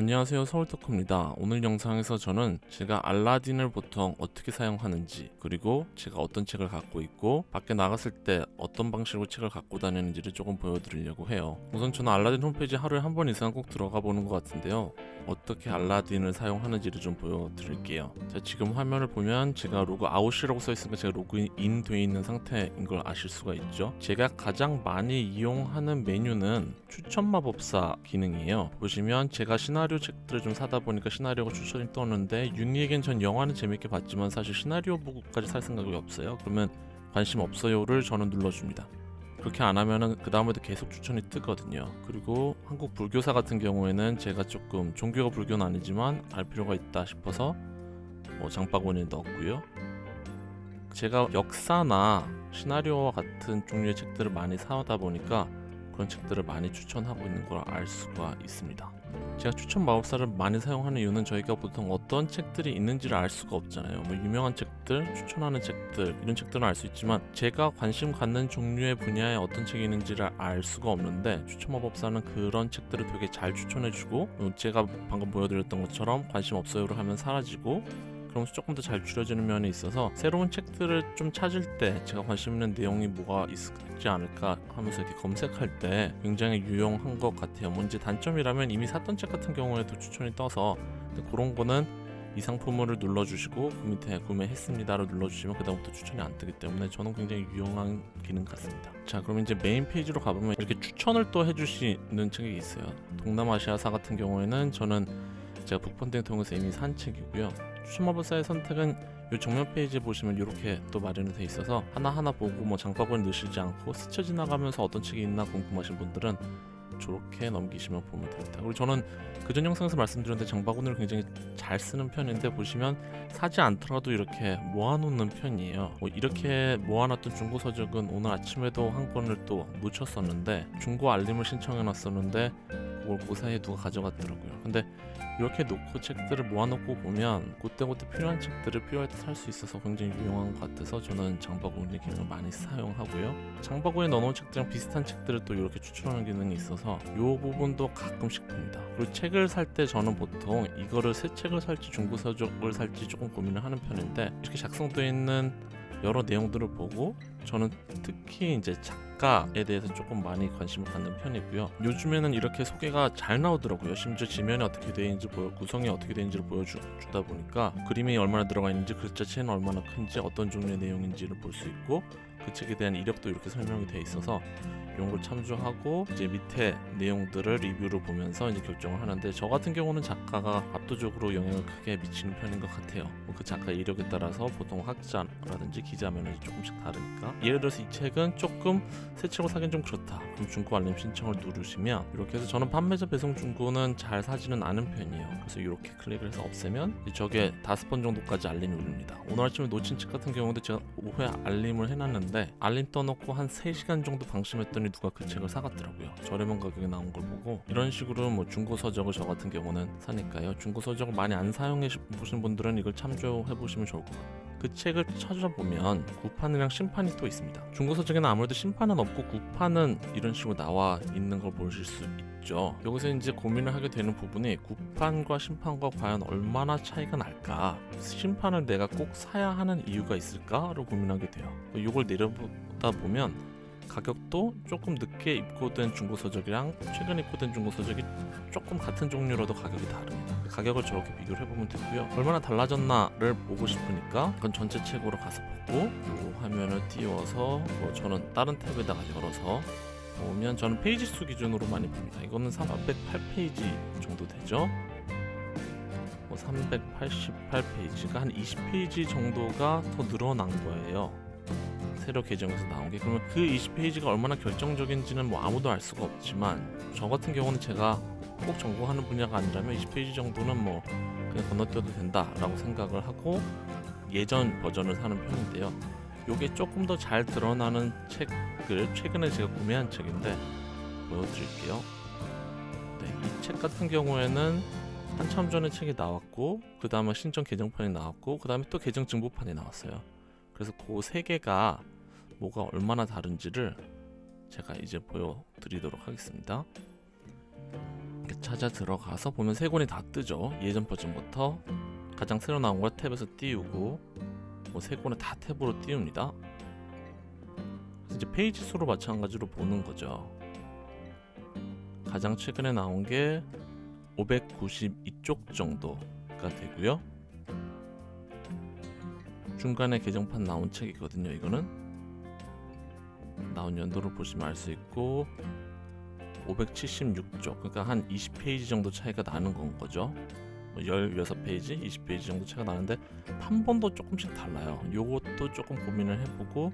안녕하세요 서울토크입니다. 오늘 영상에서 저는 제가 알라딘을 보통 어떻게 사용하는지 그리고 제가 어떤 책을 갖고 있고 밖에 나갔을 때 어떤 방식으로 책을 갖고 다니는지를 조금 보여드리려고 해요. 우선 저는 알라딘 홈페이지 하루에 한 번 이상 꼭 들어가 보는 것 같은데요. 어떻게 알라딘을 사용하는지를 좀 보여드릴게요. 자 지금 화면을 보면 제가 로그 아웃이라고 써있으니까 제가 로그인 돼 있는 상태인 걸 아실 수가 있죠. 제가 가장 많이 이용하는 메뉴는 추천 마법사 기능이에요. 보시면 제가 시나리오 책들을 좀 사다 보니까 시나리오가 추천이 떴는데 윤희에겐 전 영화는 재밌게 봤지만 사실 시나리오 보고까지 살 생각이 없어요 그러면 관심 없어요를 저는 눌러줍니다 그렇게 안 하면은 그 다음에도 계속 추천이 뜨거든요. 그리고 한국 불교사 같은 경우에는 제가 조금 종교가 불교는 아니지만 알 필요가 있다 싶어서 뭐 장바구니에 넣었고요. 제가 역사나 시나리오와 같은 종류의 책들을 많이 사다 보니까 그런 책들을 많이 추천하고 있는 걸 알 수가 있습니다. 제가 추천 마법사를 많이 사용하는 이유는 저희가 보통 어떤 책들이 있는지를 알 수가 없잖아요. 뭐 유명한 책들, 추천하는 책들 이런 책들은 알 수 있지만 제가 관심 갖는 종류의 분야에 어떤 책이 있는지를 알 수가 없는데 추천 마법사는 그런 책들을 되게 잘 추천해주고 어, 제가 방금 보여드렸던 것처럼 관심 없어요를 하면 사라지고 그러면서 조금 더 잘 줄여지는 면이 있어서 새로운 책들을 좀 찾을 때 제가 관심 있는 내용이 뭐가 있지 않을까 하면서 이렇게 검색할 때 굉장히 유용한 것 같아요. 뭔지 단점이라면 이미 샀던 책 같은 경우에도 추천이 떠서 그런 거는 이 상품을 눌러주시고 그 밑에 구매했습니다를 눌러주시면 그다음부터 추천이 안 뜨기 때문에 저는 굉장히 유용한 기능 같습니다. 자 그럼 이제 메인 페이지로 가보면 이렇게 추천을 또 해주시는 책이 있어요. 동남아시아사 같은 경우에는 저는 제가 북펀딩 통해서 이미 산 책이고요. 추천마법사의 선택은 이 정면 페이지 보시면 이렇게 또 마련이 돼 있어서 하나하나 보고 뭐 장바구니 넣으시지 않고 스쳐 지나가면서 어떤 책이 있나 궁금하신 분들은 저렇게 넘기시면 보면 됩니다. 그리고 저는 그전 영상에서 말씀드렸는데 장바구니를 굉장히 잘 쓰는 편인데 보시면 사지 않더라도 이렇게 모아놓는 편이에요. 뭐 이렇게 모아놨던 중고 서적은 오늘 아침에도 한 권을 또 놓쳤었는데 중고 알림을 신청해놨었는데 그걸 그 사이에 누가 가져갔더라고요. 근데 이렇게 놓고 책들을 모아놓고 보면 그때그때 필요한 책들을 필요할 때 살 수 있어서 굉장히 유용한 것 같아서 저는 장바구니 기능을 많이 사용하고요. 장바구니에 넣어놓은 책들이랑 비슷한 책들을 또 이렇게 추천하는 기능이 있어서 이 부분도 가끔씩 봅니다. 그리고 책을 살 때 저는 보통 이거를 새 책을 살지 중고 서적을 살지 조금 고민을 하는 편인데 이렇게 작성되어 있는 여러 내용들을 보고 저는 특히 이제 작 가에 대해서 조금 많이 관심을 갖는 편이고요. 요즘에는 이렇게 소개가 잘 나오더라고요. 심지어 지면이 어떻게 되어 있는지 보여, 구성이 어떻게 되어 있는지를 보여주다 보니까 그림이 얼마나 들어가 있는지 글자체는 얼마나 큰지 어떤 종류의 내용인지를 볼 수 있고 그 책에 대한 이력도 이렇게 설명이 되어 있어서 이런 걸 참조하고 이제 밑에 내용들을 리뷰를 보면서 이제 결정을 하는데 저 같은 경우는 작가가 압도적으로 영향을 크게 미치는 편인 것 같아요. 뭐그 작가 이력에 따라서 보통 학자라든지 기자 면허이 조금씩 다르니까 예를 들어서 이 책은 조금 새 책을 사긴 좀 그렇다. 그럼 중고 알림 신청을 누르시면 이렇게 해서 저는 판매자 배송 중고는 잘 사지는 않은 편이에요. 그래서 이렇게 클릭을 해서 없애면 저게 다섯 번 정도까지 알림이 울립니다. 오늘 아침에 놓친 책 같은 경우도 제가 오후에 알림을 해놨는데 알림 떠놓고 한 3시간 정도 방심했더니 누가 그 책을 사갔더라고요. 저렴한 가격에 나온 걸 보고 이런 식으로 뭐 중고 서적을 저 같은 경우는 사니까요. 중고 서적을 많이 안 사용해 보신 분들은 이걸 참조해 보시면 좋을 것 같아요. 그 책을 찾아보면 구판이랑 심판이 또 있습니다. 중고 서적에는 아무래도 심판은 없고 구판은 이런 식으로 나와 있는 걸 보실 수 있죠. 여기서 이제 고민을 하게 되는 부분이 구판과 심판과 과연 얼마나 차이가 날까? 심판을 내가 꼭 사야 하는 이유가 있을까를 고민하게 돼요. 이걸 내려보다 보면 가격도 조금 늦 게 입고된 중고 서적이랑 최근 입고된 중고 서적이 조금 같은 종류로도 가격이 다릅니다. 그 가격을 저렇게 비교를 해보면 되고요. 얼마나 달라졌나를 보고 싶으니까 그건 전체 책으로 가서 보고 요 화면을 띄워서 뭐 저는 다른 탭에다가 열어서 보면 저는 페이지 수 기준으로 많이 봅니다. 이거는 308페이지 정도 되죠. 뭐 388페이지가 한 20페이지 정도가 더 늘어난 거예요. 새로 개정해서 나온 게 그러면 그 20페이지가 얼마나 결정적인지는 뭐 아무도 알 수가 없지만 저 같은 경우는 제가 꼭 전공하는 분야가 아니라면 20페이지 정도는 뭐 그냥 건너뛰어도 된다라고 생각을 하고 예전 버전을 사는 편인데요. 요게 조금 더 잘 드러나는 책을 최근에 제가 구매한 책인데 보여드릴게요. 네, 이 책 같은 경우에는 한참 전에 책이 나왔고 그 다음에 신청 개정판이 나왔고 그 다음에 또 개정 증보판이 나왔어요. 그래서 그 세 개가 뭐가 얼마나 다른지를 제가 이제 보여드리도록 하겠습니다. 찾아 들어가서 보면 세 권이 다 뜨죠. 예전 버전부터 가장 새로 나온 걸 탭에서 띄우고 뭐 세 권을 다 탭으로 띄웁니다. 이제 페이지 수로 마찬가지로 보는 거죠. 가장 최근에 나온 게 592쪽 정도가 되고요. 중간에 개정판 나온 책이거든요. 이거는 나온 연도를 보시면 알 수 있고 576쪽 그러니까 한 20페이지 정도 차이가 나는 건 거죠. 뭐 16페이지, 20페이지 정도 차이가 나는데 판본도 조금씩 달라요. 요것도 조금 고민을 해보고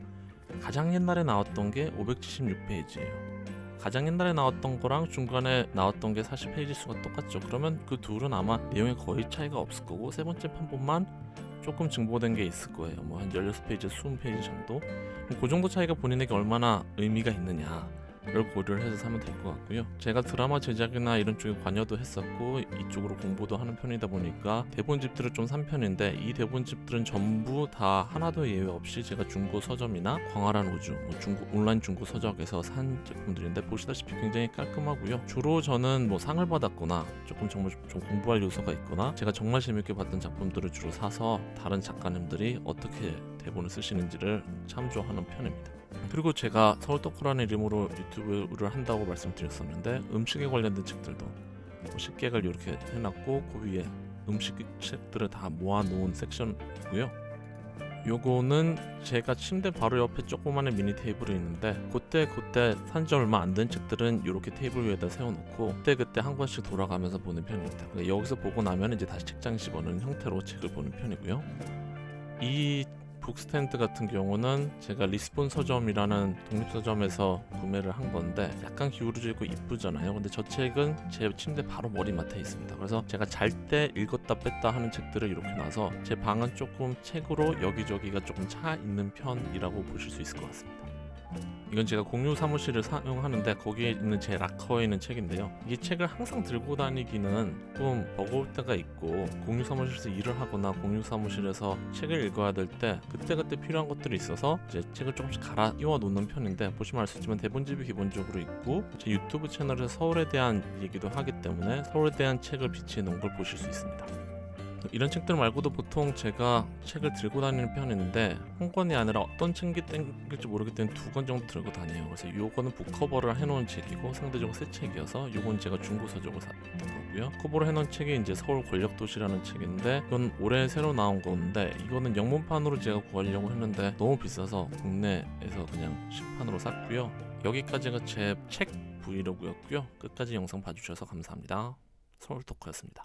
가장 옛날에 나왔던 게 576페이지예요. 가장 옛날에 나왔던 거랑 중간에 나왔던 게 사실 페이지 수가 똑같죠. 그러면 그 둘은 아마 내용에 거의 차이가 없을 거고 세 번째 판본만 조금 증보된 게 있을 거예요. 뭐 한 16페이지, 20페이지 정도. 그 정도 차이가 본인에게 얼마나 의미가 있느냐. 를 고려를 해서 사면 될 것 같고요. 제가 드라마 제작이나 이런 쪽에 관여도 했었고 이쪽으로 공부도 하는 편이다 보니까 대본집들을 좀 산 편인데 이 대본집들은 전부 다 하나도 예외 없이 제가 중고 서점이나 광활한 우주, 뭐 중고 온라인 중고 서적에서 산 제품들인데 보시다시피 굉장히 깔끔하고요. 주로 저는 뭐 상을 받았거나 조금 정말 좀 공부할 요소가 있거나 제가 정말 재밌게 봤던 작품들을 주로 사서 다른 작가님들이 어떻게 대본을 쓰시는지를 참조하는 편입니다. 그리고 제가 서울 덕후라는 이름으로 유튜브를 한다고 말씀드렸었는데 음식에 관련된 책들도 뭐 식객을 이렇게 해놨고 그 위에 음식 책들을 다 모아놓은 섹션이고요. 요거는 제가 침대 바로 옆에 조그마한 미니 테이블이 있는데 그때 그때 산지 얼마 안 된 책들은 이렇게 테이블 위에다 세워놓고 그때 그때 한 권씩 돌아가면서 보는 편입니다. 여기서 보고 나면 이제 다시 책장 집어넣는 형태로 책을 보는 편이고요. 이 북스탠드 같은 경우는 제가 리스본 서점이라는 독립서점에서 구매를 한 건데 약간 기울어져 있고 이쁘잖아요. 근데 저 책은 제 침대 바로 머리맡에 있습니다. 그래서 제가 잘 때 읽었다 뺐다 하는 책들을 이렇게 놔서 제 방은 조금 책으로 여기저기가 조금 차 있는 편이라고 보실 수 있을 것 같습니다. 이건 제가 공유 사무실을 사용하는데 거기에 있는 제 락커에 있는 책인데요. 이 책을 항상 들고 다니기는 조금 버거울 때가 있고 공유 사무실에서 일을 하거나 공유 사무실에서 책을 읽어야 될 때 그때그때 필요한 것들이 있어서 이제 책을 조금씩 갈아 끼워 놓는 편인데 보시면 알 수 있지만 대본집이 기본적으로 있고 제 유튜브 채널에서 서울에 대한 얘기도 하기 때문에 서울에 대한 책을 비치해 놓은 걸 보실 수 있습니다. 이런 책들 말고도 보통 제가 책을 들고 다니는 편인데 한 권이 아니라 어떤 책이 땡길지 모르기 때문에 두 권 정도 들고 다녀요. 그래서 요거는 북커버를 해놓은 책이고 상대적으로 새 책이어서 요건 제가 중고 서적을 샀던 거고요. 커버를 해놓은 책이 이제 서울 권력도시라는 책인데 이건 올해 새로 나온 건데 이거는 영문판으로 제가 구하려고 했는데 너무 비싸서 국내에서 그냥 시판으로 샀고요. 여기까지가 제 책 브이로그였고요. 끝까지 영상 봐주셔서 감사합니다. 서울 토크였습니다.